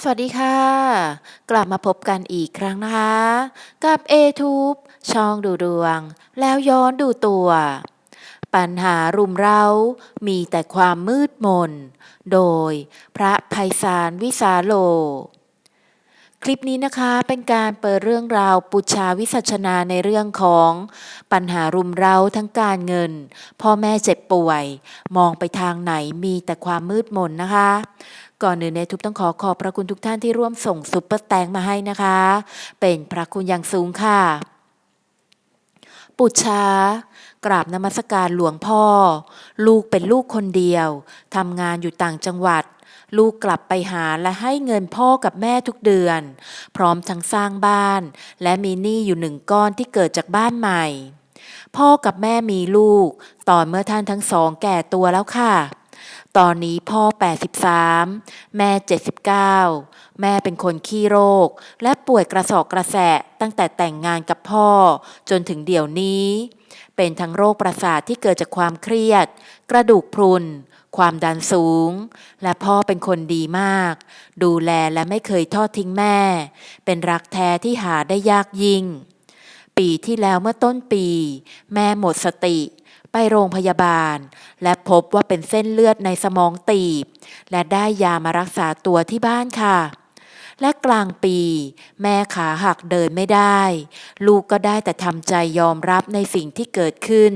สวัสดีค่ะ กลับมาพบกันอีกครั้งนะคะ กับ a t u b e ช่องดูดวง แล้วย้อนดูตัว ปัญหารุมเร้า มีแต่ความมืดมน โดยพระภัยสารวิสาโล คลิปนี้นะคะเป็นการเปิดเรื่องราวปุชาวิสัชนาในเรื่องของปัญหารุมเร้าทั้งการเงิน พ่อแม่เจ็บป่วย มองไปทางไหนมีแต่ความมืดมนนะคะ ก่อนอื่นในทุบต้องขอขอบพระคุณทุกท่านที่ร่วมส่งซุปเปอร์แตงมาให้นะคะ เป็นพระคุณอย่างสูงค่ะ ปุชชากราบนมัสการหลวงพ่อ ลูกเป็นลูกคนเดียวทำงานอยู่ต่างจังหวัด ลูกกลับไปหาและให้เงินพ่อกับแม่ทุกเดือน พร้อมทั้งสร้างบ้าน และมีหนี้อยู่หนึ่งก้อนที่เกิดจากบ้านใหม่ พ่อกับแม่มีลูก ตอนเมื่อท่านทั้งสองแก่ตัวแล้วค่ะ ตอนนี้พ่อ 83 แม่ 79 แม่เป็นคนขี้โรค และป่วยกระสอบกระแสะตั้งแต่แต่งงานกับพ่อ จนถึงเดี๋ยวนี้ เป็นทั้งโรคประสาทที่เกิดจากความเครียด กระดูกพรุน ความดันสูง และพ่อเป็นคนดีมาก ดูแลและไม่เคยทอดทิ้งแม่ เป็นรักแท้ที่หาได้ยากยิ่ง ปีที่แล้วเมื่อต้นปี แม่หมดสติ ไปโรงพยาบาล และพบว่าเป็นเส้นเลือดในสมองตีบ และได้ยามารักษาตัวที่บ้านค่ะ และกลางปี แม่ขาหักเดินไม่ได้ ลูกก็ได้แต่ทำใจยอมรับในสิ่งที่เกิดขึ้น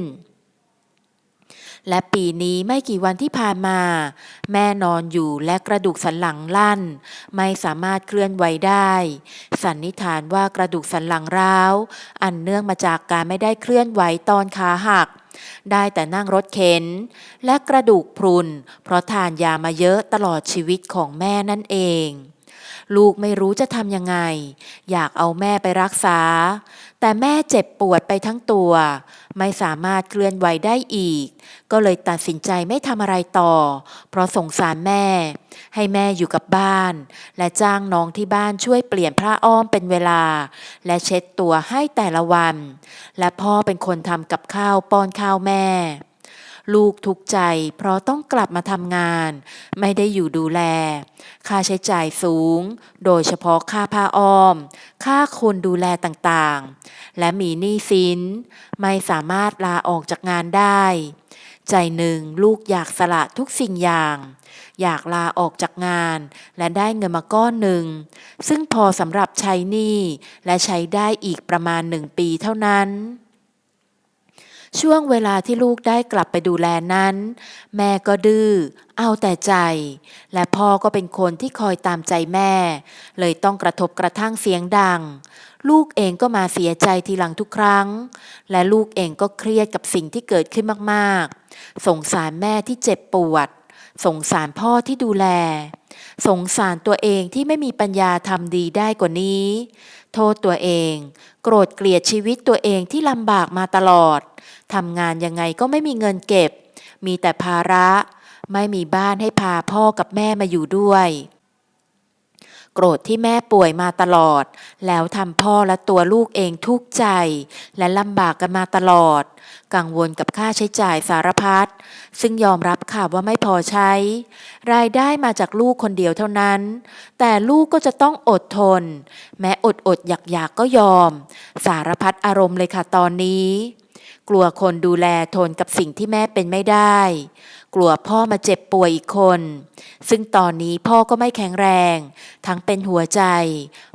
และปีนี้ไม่กี่วันที่ผ่านมา แม่นอนอยู่และกระดูกสันหลังลั่น ไม่สามารถเคลื่อนไหวได้ สันนิษฐานว่ากระดูกสันหลังร้าว อันเนื่องมาจากการไม่ได้เคลื่อนไหวตอนขาหัก ได้แต่นั่งรถเข็น และกระดูกพรุน เพราะทานยามาเยอะตลอดชีวิตของแม่นั่นเอง ลูกไม่รู้จะทำยังไง อยากเอาแม่ไปรักษา แต่แม่เจ็บปวดไปทั้งตัว ไม่สามารถเคลื่อนไหวได้อีก ก็เลยตัดสินใจไม่ทำอะไรต่อ เพราะสงสารแม่ ให้แม่อยู่กับบ้าน และจ้างน้องที่บ้านช่วยเปลี่ยนผ้าอ้อมเป็นเวลา และเช็ดตัวให้แต่ละวัน และพ่อเป็นคนทำกับข้าวป้อนข้าวแม่ ลูกทุกใจ เพราะต้องกลับมาทำงาน ไม่ได้อยู่ดูแล ค่าใช้จ่ายสูง โดยเฉพาะค่าผ้าอ้อม ค่าคนดูแลต่างๆ และมีหนี้สิน ไม่สามารถลาออกจากงานได้ ใจหนึ่งลูกอยากสละทุกสิ่งอย่าง อยากลาออกจากงาน และได้เงินมาก้อนหนึ่ง ซึ่งพอสำหรับใช้หนี้และใช้ได้อีกประมาณหนึ่งปีเท่านั้น ช่วงเวลาที่ลูกได้กลับไปดูแลนั้น แม่ก็ดื้อเอาแต่ใจ และพ่อก็เป็นคนที่คอยตามใจแม่ เลยต้องกระทบกระทั่งเสียงดัง ลูกเองก็มาเสียใจทีหลังทุกครั้ง และลูกเองก็เครียดกับสิ่งที่เกิดขึ้นมากๆ สงสารแม่ที่เจ็บปวด สงสารพ่อที่ดูแล สงสารตัวเองที่ไม่มีปัญญาทำดีได้กว่านี้ โทษตัวเอง โกรธเกลียดชีวิตตัวเองที่ลำบากมาตลอด ทำงานยังไงก็ไม่มีเงินเก็บ มีแต่ภาระ ไม่มีบ้านให้พาพ่อกับแม่มาอยู่ด้วย โกรธที่แม่ป่วยมาตลอด แล้วทำพ่อและตัวลูกเองทุกข์ใจ และลำบากกันมาตลอด กังวลกับค่าใช้จ่ายสารพัดซึ่งยอมรับค่ะว่าไม่พอใช้ รายได้มาจากลูกคนเดียวเท่านั้น แต่ลูกก็จะต้องอดทน แม้อดอดอยากอยากๆก็ยอม สารพัดอารมณ์เลยค่ะตอนนี้ กลัวคนดูแลทนกับสิ่งที่แม่เป็นไม่ได้ กลัวพ่อมาเจ็บป่วยอีกคน ซึ่งตอนนี้พ่อก็ไม่แข็งแรง ทั้งเป็นหัวใจ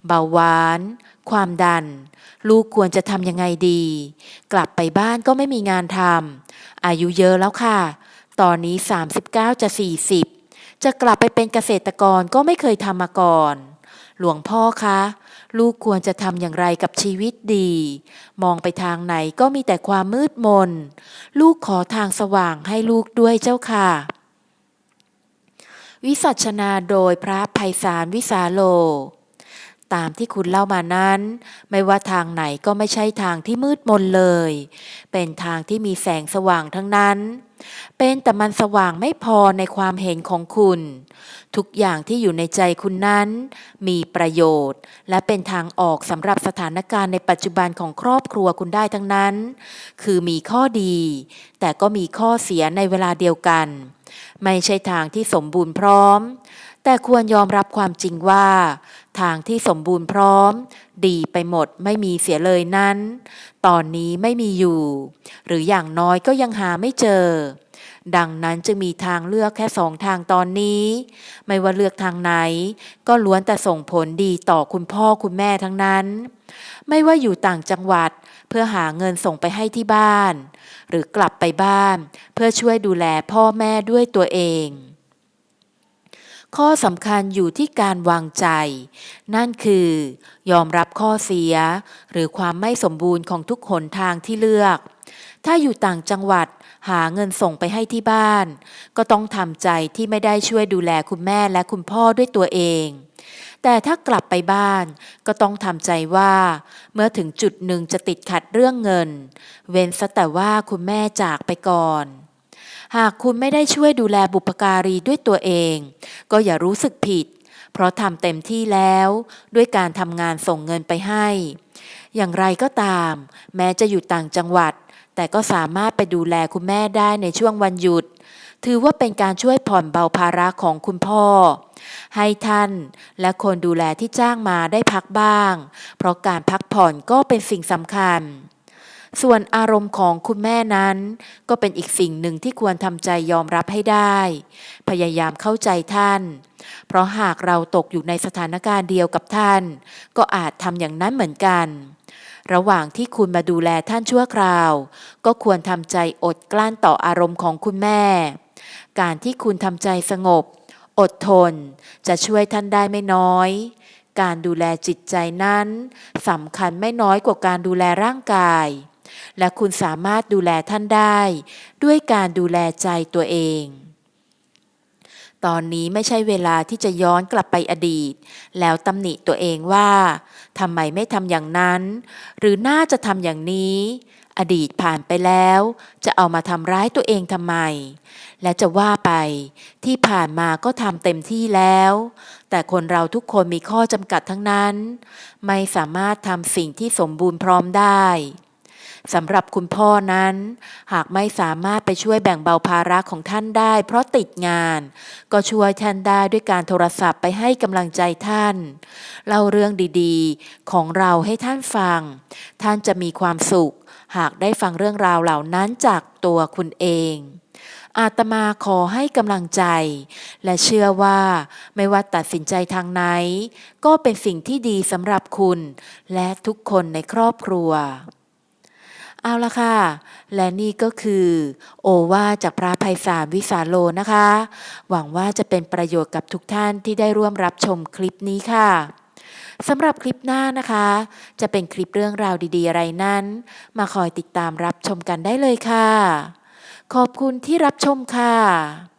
เบาหวาน ความดัน ลูกควรจะทำยังไงดี กลับไปบ้านก็ไม่มีงานทำอายุเยอะแล้วค่ะ ตอนนี้ 39 จะ 40 จะกลับไปเป็นเกษตรกรก็ไม่เคยทำมาก่อน หลวงพ่อคะ ลูกควรจะทำอย่างไรกับชีวิตดี มองไปทางไหนก็มีแต่ความมืดมน ลูกขอทางสว่างให้ลูกด้วยเจ้าค่ะ วิสัชนาโดยพระภัยสารวิสาโล ตามที่คุณเล่ามานั้น ไม่ว่าทางไหนก็ไม่ใช่ทางที่มืดมนเลย เป็นทางที่มีแสงสว่างทั้งนั้น เป็นแต่มันสว่างไม่พอในความเห็นของคุณ ทุกอย่างที่อยู่ในใจคุณนั้น มีประโยชน์ และเป็นทางออกสำหรับสถานการณ์ในปัจจุบันของครอบครัวคุณได้ทั้งนั้น คือมีข้อดี แต่ก็มีข้อเสียในเวลาเดียวกัน ไม่ใช่ทางที่สมบูรณ์พร้อม แต่ควรยอมรับความจริงว่า ทางที่สมบูรณ์พร้อม ดีไปหมดไม่มีเสียเลยนั้น ตอนนี้ไม่มีอยู่ หรืออย่างน้อยก็ยังหาไม่เจอ ดังนั้นจึงมีทางเลือกแค่สองทางตอนนี้ ไม่ว่าเลือกทางไหน ก็ล้วนแต่ส่งผลดีต่อคุณพ่อคุณแม่ทั้งนั้น ไม่ว่าอยู่ต่างจังหวัดเพื่อหาเงินส่งไปให้ที่บ้าน หรือกลับไปบ้าน เพื่อช่วยดูแลพ่อแม่ด้วยตัวเอง ข้อสำคัญอยู่ที่การวางใจ นั่นคือ ยอมรับข้อเสีย หรือความไม่สมบูรณ์ของทุกหนทางที่เลือก ถ้าอยู่ต่างจังหวัดหาเงินส่งไปให้ที่บ้าน ก็ต้องทำใจที่ไม่ได้ช่วยดูแลคุณแม่และคุณพ่อด้วยตัวเอง แต่ถ้ากลับไปบ้านก็ต้องทำใจว่า เมื่อถึงจุดหนึ่งจะติดขัดเรื่องเงิน เว้นซะแต่ว่าคุณแม่จากไปก่อน หากคุณไม่ได้ช่วยดูแลบุพการีด้วยตัวเอง ก็อย่ารู้สึกผิด เพราะทำเต็มที่แล้ว ด้วยการทำงานส่งเงินไปให้ อย่างไรก็ตาม แม้จะอยู่ต่างจังหวัด แต่ก็สามารถไปดูแลคุณแม่ได้ในช่วงวันหยุด ถือว่าเป็นการช่วยผ่อนเบาภาระของคุณพ่อ ให้ท่านและคนดูแลที่จ้างมาได้พักบ้าง เพราะการพักผ่อนก็เป็นสิ่งสำคัญ ส่วนอารมณ์ของคุณแม่นั้น ก็เป็นอีกสิ่งหนึ่งที่ควรทำใจยอมรับให้ได้ พยายามเข้าใจท่าน เพราะหากเราตกอยู่ในสถานการณ์เดียวกับท่าน ก็อาจทำอย่างนั้นเหมือนกัน ระหว่างที่คุณมาดูแลท่านชั่วคราว ก็ควรทำใจอดกลั้นต่ออารมณ์ของคุณแม่ การที่คุณทำใจสงบ อดทน จะช่วยท่านได้ไม่น้อยการดูแลจิตใจนั้นสำคัญไม่น้อยกว่าการดูแลร่างกาย และคุณสามารถดูแลท่านได้ ด้วยการดูแลใจตัวเอง ตอนนี้ไม่ใช่เวลาที่จะย้อนกลับไปอดีต แล้วตำหนิตัวเองว่าทำไมไม่ทำอย่างนั้น หรือน่าจะทำอย่างนี้อดีตผ่านไปแล้ว จะเอามาทำร้ายตัวเองทำไม และจะว่าไป ที่ผ่านมาก็ทำเต็มที่แล้ว แต่คนเราทุกคนมีข้อจำกัดทั้งนั้น ไม่สามารถทำสิ่งที่สมบูรณ์พร้อมได้ สำหรับคุณพ่อนั้น หากไม่สามารถไปช่วยแบ่งเบาภาระของท่านได้ เพราะติดงาน ก็ช่วยท่านได้ด้วยการโทรศัพท์ไปให้กำลังใจท่าน เล่าเรื่องดีๆ ของเราให้ท่านฟัง ท่านจะมีความสุข หากได้ฟังเรื่องราวเหล่านั้นจากตัวคุณเองอาตมาขอให้กำลังใจ และเชื่อว่าไม่ว่าตัดสินใจทางไหน ก็เป็นสิ่งที่ดีสำหรับคุณ และทุกคนในครอบครัว เอาละค่ะ และนี่ก็คือ โอวาจากพระภัยสารวิสาโลนะคะ หวังว่าจะเป็นประโยชน์กับทุกท่านที่ได้ร่วมรับชมคลิปนี้ค่ะสำหรับคลิปหน้านะคะ จะเป็นคลิปเรื่องราวดีๆ อะไรนั้น มาคอยติดตามรับชมกันได้เลยค่ะ ขอบคุณที่รับชมค่ะ